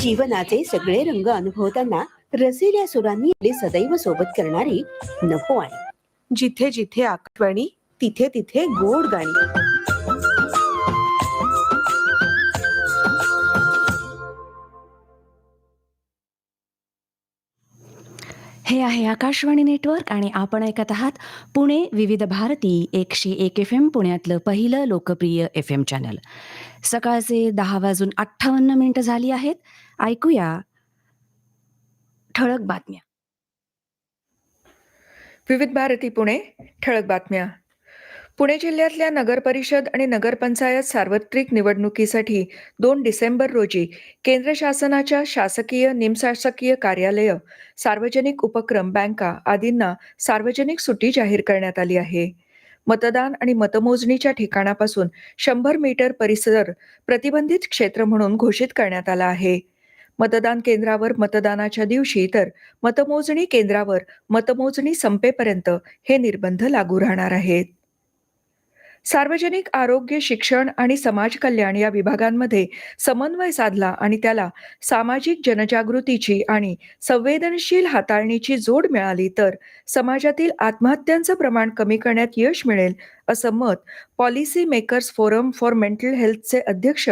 जीवनाचे सगळे रंग अनुभवताना रसिल्या सुरांनी आपली सदैव सोबत करणारी नको आहे. जिथे जिथे आकाशवाणी तिथे तिथे गोड गाणी. हे आहे आकाशवाणी नेटवर्क आणि आपण ऐकत आहात पुणे विविध भारती एकशे एक एफ एम पुण्यातलं पहिलं लोकप्रिय एफ एम चॅनल. सकाळचे दहा वाजून अठ्ठावन्न मिनिटं झाली आहेत. ऐकूया ठळक बातम्या. विविध भारती पुणे ठळक बातम्या. पुणे जिल्ह्यातल्या नगरपरिषद आणि नगरपंचायत सार्वत्रिक निवडणुकीसाठी दोन डिसेंबर रोजी केंद्र शासनाच्या शासकीय निमशासकीय कार्यालय सार्वजनिक उपक्रम बँका आदींना सार्वजनिक सुट्टी जाहीर करण्यात आली आहे. मतदान आणि मतमोजणीच्या ठिकाणापासून शंभर मीटर परिसर प्रतिबंधित क्षेत्र म्हणून घोषित करण्यात आला आहे. मतदान केंद्रावर मतदानाच्या दिवशी तर मतमोजणी केंद्रावर मतमोजणी संपेपर्यंत हे निर्बंध लागू राहणार आहेत. सार्वजनिक आरोग्य शिक्षण आणि समाज कल्याण या विभागांमध्ये समन्वय साधला आणि त्याला सामाजिक जनजागृतीची आणि संवेदनशील हाताळणीची जोड मिळाली तर समाजातील आत्महत्यांचं प्रमाण कमी करण्यात यश मिळेल असं मत policy makers forum for mental हेल्थचे अध्यक्ष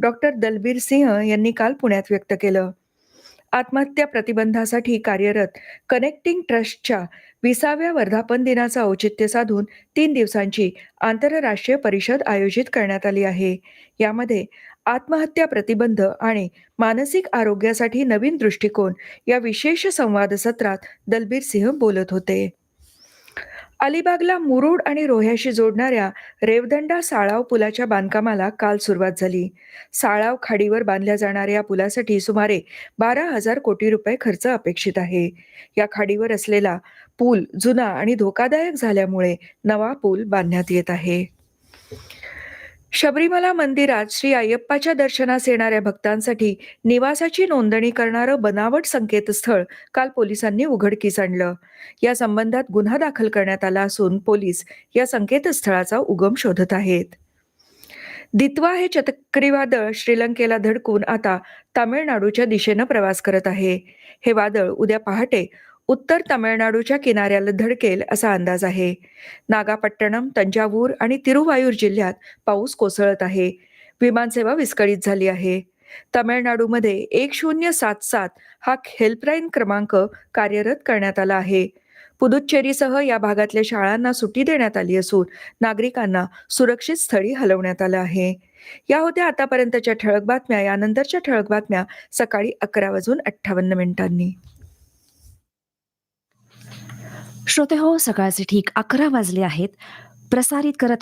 डॉक्टर दलबीर सिंह यांनी काल पुण्यात व्यक्त केलं. आत्महत्या प्रतिबंधासाठी कार्यरत कनेक्टिंग ट्रस्टच्या विसाव्या वर्धापन दिनाचं औचित्य साधून तीन दिवसांची आंतरराष्ट्रीय परिषद आयोजित करण्यात आली आहे. यामध्ये आत्महत्या प्रतिबंध आणि मानसिक आरोग्यासाठी नवीन दृष्टिकोन या विशेष संवाद सत्रात दलबीर सिंह बोलत होते. अलिबागला मुरुड आणि रोह्याशी जोडणाऱ्या रेवदंडा साळाव पुलाच्या बांधकामाला काल सुरुवात झाली. साळाव खाडीवर बांधल्या जाणाऱ्या या पुलासाठी सुमारे बारा हजार कोटी रुपये खर्च अपेक्षित आहे. या खाडीवर असलेला पूल जुना आणि धोकादायक झाल्यामुळे नवा पूल बांधण्यात येत आहे. शबरीमला मंदिरात श्री अय्यप्पाच्या दर्शनास येणाऱ्या भक्तांसाठी निवासाची नोंदणी करणारं बनावट संकेतस्थळ काल पोलिसांनी उघडकीस आणलं. या संबंधात गुन्हा दाखल करण्यात आला असून पोलीस या संकेतस्थळाचा उगम शोधत आहेत. दित्वा हे चक्रीवादळ श्रीलंकेला धडकून आता तामिळनाडूच्या दिशेनं प्रवास करत आहे. हे वादळ उद्या पहाटे उत्तर तामिळनाडूच्या किनाऱ्याला धडकेल असा अंदाज आहे. नागापट्टणम तंजावूर आणि तिरुवायूर जिल्ह्यात पाऊस कोसळत आहे. विमानसेवा विस्कळीत झाली आहे. तामिळनाडूमध्ये एक शून्य सात सात हा हेल्पलाईन क्रमांक कार्यरत करण्यात आला आहे. पुदुच्चेरीसह या भागातल्या शाळांना सुट्टी देण्यात आली असून नागरिकांना सुरक्षित स्थळी हलवण्यात आलं आहे. या होत्या आतापर्यंतच्या ठळक बातम्या. यानंतरच्या ठळक बातम्या सकाळी अकरा वाजून अठ्ठावन्न मिनिटांनी. श्रोते हो सकाळचे ठीक अकरा वाजले आहेत. प्रसारित करत